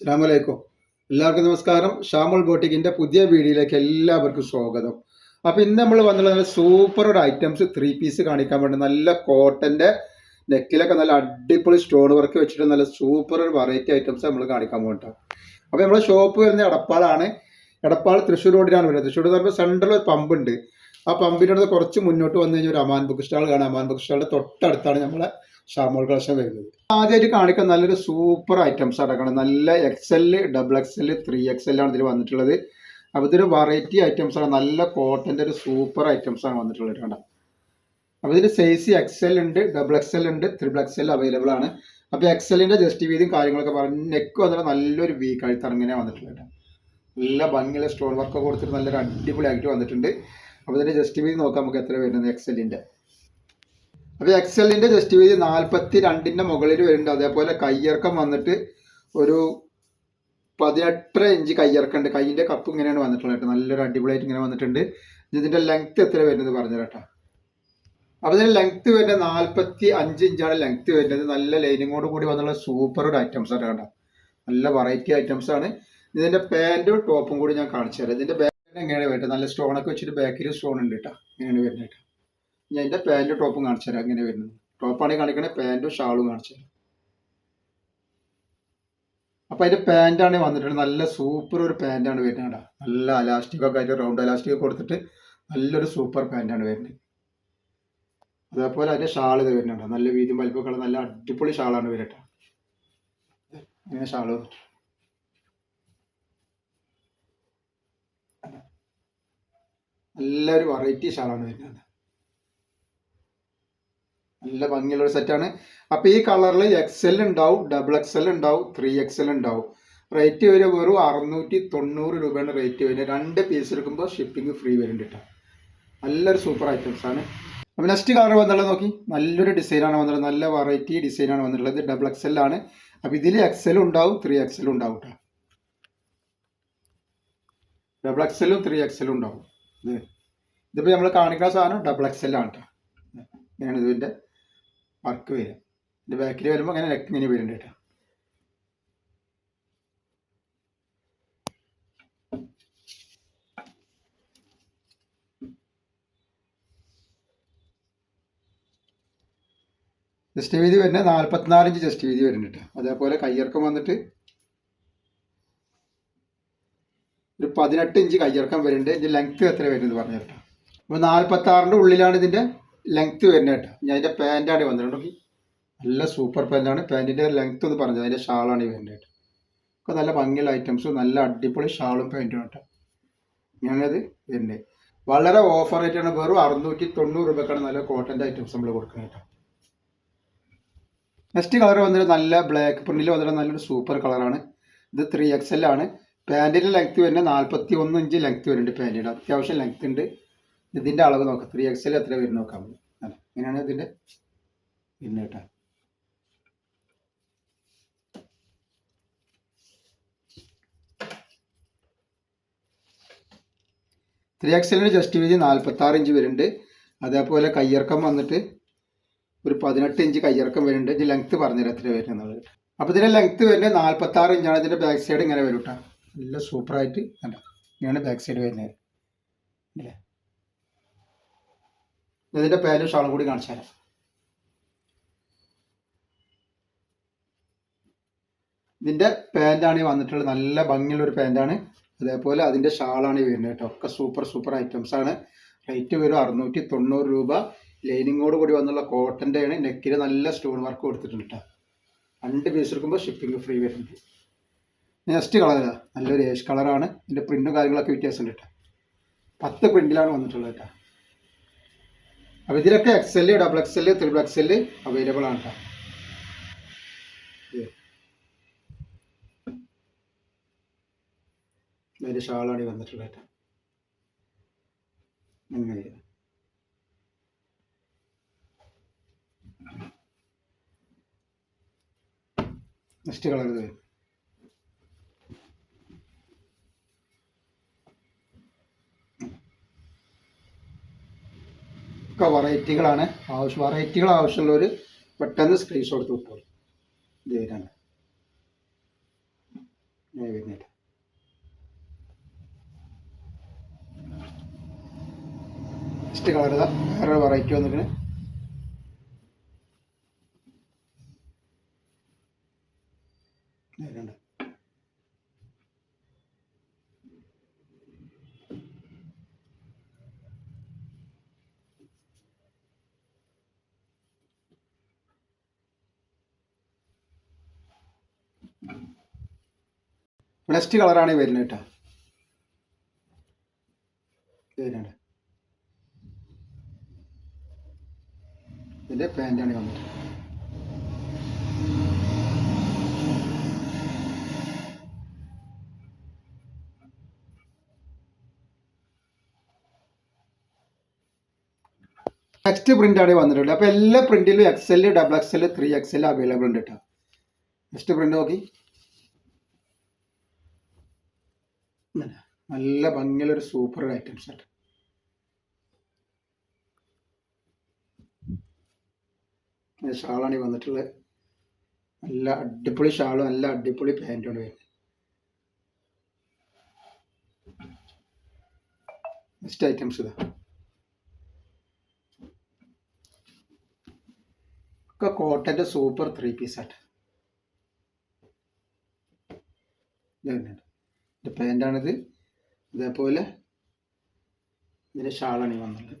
അസ്സാമലൈക്കും എല്ലാവർക്കും നമസ്കാരം. ഷാമുൾ ബോട്ടിക്കിന്റെ പുതിയ വീഡിയോയിലേക്ക് എല്ലാവർക്കും സ്വാഗതം. അപ്പൊ ഇന്ന് നമ്മൾ വന്നുള്ള നല്ല സൂപ്പർ ഒരു ഐറ്റംസ് ത്രീ പീസ് കാണിക്കാൻ വേണ്ടി നല്ല കോട്ടന്റെ നെക്കിലൊക്കെ നല്ല അടിപൊളി സ്റ്റോൺ വർക്ക് വെച്ചിട്ട് നല്ല സൂപ്പർ ഒരു വെറൈറ്റി ഐറ്റംസ് നമ്മൾ കാണിക്കാൻ പോകട്ടോ അപ്പൊ നമ്മുടെ ഷോപ്പ് വരുന്ന എടപ്പാളാണ്. എടപ്പാൾ തൃശ്ശൂർ റോഡിലാണ് വരുന്നത്. തൃശ്ശൂർ എന്ന് പറയുമ്പോൾ സെൻട്രൽ ഒരു പമ്പുണ്ട് ആ പമ്പിന്റെ അടുത്ത് കുറച്ച് മുന്നോട്ട് വന്നു കഴിഞ്ഞാൽ ഒരു അമാൻ ബുക്ക് സ്റ്റാൾ കാണാം. അമാൻ ബുക്ക് സ്റ്റാളിന്റെ തൊട്ടടുത്താണ് നമ്മളെ ഷാമോൾ കളക്ഷൻ വരുന്നത്. ആദ്യമായിട്ട് കാണിക്കാൻ നല്ലൊരു സൂപ്പർ ഐറ്റംസ് അടക്കണം നല്ല XL double XL three XL ആണ് ഇതിൽ വന്നിട്ടുള്ളത്. അപ്പോൾ ഇതൊരു വെറൈറ്റി ഐറ്റംസ് ആണ്. നല്ല കോട്ടന്റെ ഒരു സൂപ്പർ ഐറ്റംസ് ആണ് വന്നിട്ടുള്ളത് കണ്ട അപ്പോൾ ഇതിൽ സൈസ് എക്സൽ ഉണ്ട് ഡബിൾ എക്സൽ ഉണ്ട് ത്രിബിൾ എക്സൽ അവൈലബിൾ ആണ്. അപ്പോൾ എക്സലിന്റെ ജസ്റ്റ് വീതിയും കാര്യങ്ങളൊക്കെ പറഞ്ഞ് നെക്ക് വന്നിട്ട് നല്ലൊരു വീ കഴുത്തിറങ്ങനെ വന്നിട്ടുള്ളത് കേട്ടോ. നല്ല ഭംഗിയുള്ള സ്റ്റോൺ വർക്ക് കൊടുത്തിട്ട് നല്ലൊരു അടിപൊളി ആയിട്ട് വന്നിട്ടുണ്ട്. അപ്പോൾ ഇതിന്റെ ജസ്റ്റ് വീതി നോക്കാം നമുക്ക് എത്ര വരുന്നത് എക്സലിന്റെ അപ്പോൾ എക്സലിന്റെ ജസ്റ്റ് വീതി നാൽപ്പത്തി രണ്ടിന്റെ മുകളിൽ വരുന്നുണ്ട്. അതേപോലെ കയ്യിറക്കം വന്നിട്ട് ഒരു പതിനെട്ടര ഇഞ്ച് കയ്യിറക്കമുണ്ട് കയ്യിന്റെ കപ്പ് ഇങ്ങനെയാണ് വന്നിട്ടുള്ളത് കേട്ടോ. നല്ലൊരു അടിപൊളിയായിട്ട് ഇങ്ങനെ വന്നിട്ടുണ്ട്. ഇതിന്റെ ലെങ്ത് എത്ര വരുന്നത് പറഞ്ഞു കേട്ടോ. അപ്പോൾ ഇതിന്റെ ലെങ്ത് വരുന്നത് നാൽപ്പത്തി അഞ്ച് ഇഞ്ചാണ് ലെങ്ത് വരുന്നത്. നല്ല ലൈനിങ്ങോട് കൂടി വന്നുള്ള സൂപ്പർ ഒരു ഐറ്റംസ് ആണ് കേട്ടോ. നല്ല വെറൈറ്റി ഐറ്റംസ് ആണ്. ഇതിന്റെ പാന്റും ടോപ്പും കൂടി ഞാൻ കാണിച്ചു തരാം ഇതിന്റെ ബാക്കിൽ എങ്ങനെയാണ് വരുന്നത്? നല്ല സ്റ്റോണൊക്കെ വെച്ചിട്ട് ബാക്കിൽ സ്റ്റോൺ ഉണ്ട് കേട്ടോ. ഇങ്ങനെയാണ് വരുന്നത് കേട്ടോ. ഞാൻ എന്റെ പാന്റും ടോപ്പും കാണിച്ചു തരാം. എങ്ങനെ വരുന്നത്? ടോപ്പാണെങ്കിൽ കാണിക്കണേ പാന്റും ഷാളും കാണിച്ചു തരാം. അപ്പോൾ അതിന്റെ പാന്റാണ് വന്നിട്ടുണ്ട് നല്ല സൂപ്പർ ഒരു പാന്റാണ് വരുന്നത് നല്ല അലാസ്റ്റിക് ഒക്കെ ആയിട്ട് റൗണ്ട് അലാസ്റ്റിക് കൊടുത്തിട്ട് നല്ലൊരു സൂപ്പർ പാന്റാണ് വരുന്നത്. അതേപോലെ അതിന്റെ ഷാൾ ഇത് വരുന്നുണ്ട് നല്ല വീതിയും വലിപ്പമൊക്കെ നല്ല അടിപൊളി ഷാളാണ് വരട്ടെ ഇങ്ങനെ ഷാൾ നല്ലൊരു വെറൈറ്റി ഷാളാണ് വരുന്നത് നല്ല ഭംഗിയുള്ള ഒരു സെറ്റാണ് അപ്പോൾ ഈ കളറിൽ എക്സ് എൽ ഉണ്ടാവും ഡബിൾ എക്സ് എൽ ഉണ്ടാവും ത്രീ എക്സ് എൽ ഉണ്ടാവും റേറ്റ് വരെ വെറും അറുന്നൂറ്റി തൊണ്ണൂറ് രൂപയാണ് റേറ്റ് വരുന്നത് രണ്ട് പീസ് എടുക്കുമ്പോൾ ഷിപ്പിംഗ് ഫ്രീ വരുന്നുണ്ട് കേട്ടോ നല്ലൊരു സൂപ്പർ ഐറ്റംസ് ആണ്. അപ്പോൾ നെക്സ്റ്റ് കളർ വന്നുള്ളത് നോക്കി. നല്ലൊരു ഡിസൈനാണ് വന്നിട്ടുള്ളത്. നല്ല വെറൈറ്റി ഡിസൈനാണ് വന്നിട്ടുള്ളത്. ഡബിൾ എക്സ് എൽ ആണ്. അപ്പോൾ ഇതിൽ എക്സലും ഉണ്ടാവും ത്രീ എക്സലും ഉണ്ടാവും കേട്ടോ ഡബിൾ എക്സലും ത്രീ എക്സലും ഉണ്ടാവും. ഇത് ഇതിപ്പോൾ നമ്മൾ കാണിക്കുന്ന സാധനം ഡബിൾ എക്സ് എല്ലാണ് കേട്ടോ ഇങ്ങനെയാണ് ഇതിന്റെ വർക്ക് വരിക. എന്റെ ബാക്കിൽ വരുമ്പോൾ അങ്ങനെ നെക്ക് ഇങ്ങനെ വരുന്നുണ്ട് കേട്ടോ. ജസ്റ്റ് വീതി വരുന്നത് നാൽപ്പത്തിനാല് ഇഞ്ച് ജസ്റ്റ് വീതി വരുന്നുണ്ട് കേട്ടോ. അതേപോലെ കയ്യിറക്കം വന്നിട്ട് ഒരു പതിനെട്ട് ഇഞ്ച് കയ്യിറക്കം വരുന്നുണ്ട്. ഇതിന്റെ ലെങ്ത്ത് എത്ര വരുന്നത് പറഞ്ഞു കേട്ടോ. അപ്പോൾ നാൽപ്പത്തി ആറിന്റെ ഉള്ളിലാണ് ഇതിന്റെ ലെങ്ത്ത് വരുന്ന കേട്ടോ. ഞാൻ അതിന്റെ പാന്റാണ് വന്നിട്ടുണ്ട് നോക്കി നല്ല സൂപ്പർ പാന്റാണ് പാന്റിന്റെ ലെങ്ത് ഒന്ന് പറഞ്ഞത് അതിന്റെ ഷാളാണ് ഈ വരുന്നത് കേട്ടോ. ഒക്കെ നല്ല ഭംഗിയുള്ള ഐറ്റംസ് നല്ല അടിപൊളി ഷാളും പാന്റും കേട്ടോ. ഞാനത് വരുന്നത്. വളരെ ഓഫർ ആയിട്ടാണ് വെറും അറുന്നൂറ്റി തൊണ്ണൂറ് രൂപക്കാണ് നല്ല കോട്ടന്റെ ഐറ്റംസ് നമ്മൾ കൊടുക്കുന്നത് കേട്ടോ. നെക്സ്റ്റ് കളർ വന്നിട്ട് നല്ല ബ്ലാക്ക് പ്രിന്റിൽ വന്നിട്ട് നല്ലൊരു സൂപ്പർ കളറാണ് ഇത് ത്രീ എക്സ് എൽ ആണ്. പാന്റിന്റെ ലെങ്ത് വരുന്നത് നാൽപ്പത്തി ഒന്ന് ഇഞ്ച് ലെങ്ത് വരുന്നുണ്ട് പാന്റിന്റെ അത്യാവശ്യം ലെങ്ത് ഉണ്ട്. ഇതിന്റെ അളവ് നോക്കാം. ത്രീ എക്സ് എൽ എത്ര വരും നോക്കാം. ഇങ്ങനെയാണ് ഇതിന്റെ പിന്നെ കേട്ടോ. ത്രീ എക്സലിന് ജസ്റ്റ് വീതി നാൽപ്പത്താറ് ഇഞ്ച് വരുന്നുണ്ട്. അതേപോലെ കയ്യിറക്കം വന്നിട്ട് ഒരു പതിനെട്ട് ഇഞ്ച് കയ്യിറക്കം വരുന്നുണ്ട്. ഇത് ലെങ്ത്ത് പറഞ്ഞുതരാം എത്ര വരുന്നത് അപ്പോൾ ഇതിന്റെ ലെങ്ത്ത് വരുന്നത് നാൽപ്പത്താറ് ഇഞ്ചാണ്. ഇതിന്റെ ബാക്ക് സൈഡ് ഇങ്ങനെ വരും കേട്ടോ. നല്ല സൂപ്പറായിട്ട് കണ്ടോ? ഇങ്ങനെയാണ് ബാക്ക് സൈഡ് വരുന്നത്. അല്ലേ ഇതിന്റെ പേരും ഷാളും കൂടി കാണിച്ചു തരാം. ഇതിന്റെ പാന്റാണ് ഈ വന്നിട്ടുള്ളത്. നല്ല ഭംഗിയുള്ള ഒരു പാന്റാണ് അതേപോലെ അതിന്റെ ഷാളാണ് ഈ വരുന്നത് കേട്ടോ. ഒക്കെ സൂപ്പർ സൂപ്പർ ഐറ്റംസ് ആണ്. റേറ്റ് വരും അറുന്നൂറ്റി തൊണ്ണൂറ് രൂപ. ലൈനിങ്ങോട് കൂടി വന്നുള്ള കോട്ടന്റെ ആണ്. നെക്കിൽ നല്ല സ്റ്റോൺ വർക്ക് കൊടുത്തിട്ടുണ്ട് കേട്ടോ. രണ്ട് പീസ് എടുക്കുമ്പോൾ ഷിപ്പിംഗ് ഫ്രീ വരുന്നുണ്ട്. നെക്സ്റ്റ് കളർ നല്ലൊരു ഏഷ് കളറാണ് ഇതിന്റെ പ്രിന്റും കാര്യങ്ങളൊക്കെ വ്യത്യാസമുണ്ട് കേട്ടോ. പത്ത് പ്രിന്റിലാണ് വന്നിട്ടുള്ളത് കേട്ടോ. അപ്പോൾ ഇതിലൊക്കെ XL double XL triple XL available ആണ് അതിന്റെ ഷാളാണ് ഈ വന്നിട്ടുള്ളത് അങ്ങനെ നെക്സ്റ്റ് കളർ ഇത്. വരും ഒക്കെ വെറൈറ്റികളാണ് ആവശ്യം വെറൈറ്റികൾ ആവശ്യമുള്ളവർ പെട്ടെന്ന് സ്ക്രീൻഷോട്ട് വിട്ടോളൂ. ഇത് വരാണ്. നെക്സ്റ്റ് കളർ വേറെ വെറൈറ്റി വന്നിട്ട് വരുന്നുണ്ട് നെക്സ്റ്റ് കളറാണ് ഈ വരുന്നത് കേട്ടോ. വരുന്നുണ്ട്. ഇതിന്റെ പാന്റാണ് വന്നിട്ട്. നെക്സ്റ്റ് ഈ വന്നിട്ടുള്ളത്. അപ്പോൾ എല്ലാ പ്രിന്റിലും XL double XL three XL available ഉണ്ട് കേട്ടോ. നെക്സ്റ്റ് പ്രിന്റ് നോക്കി ഇങ്ങനെ. നല്ല ഭംഗിയുള്ള ഒരു സൂപ്പർ ഐറ്റംസ് ആയിട്ട് ഷാളാണ് ഈ വന്നിട്ടുള്ളത് നല്ല അടിപൊളി ഷാളും നല്ല അടിപൊളി പാന്റുമാണ് വരുന്നത്. നെക്സ്റ്റ് ഐറ്റംസ് ഇതാ. ഒക്കെ കോട്ടന്റെ സൂപ്പർ ത്രീ പീസ് ആയിട്ട്. ഇത് പാന്റാണിത് ഇതേപോലെ ഇതിന്റെ ഷാളാണ് വന്നുള്ളത്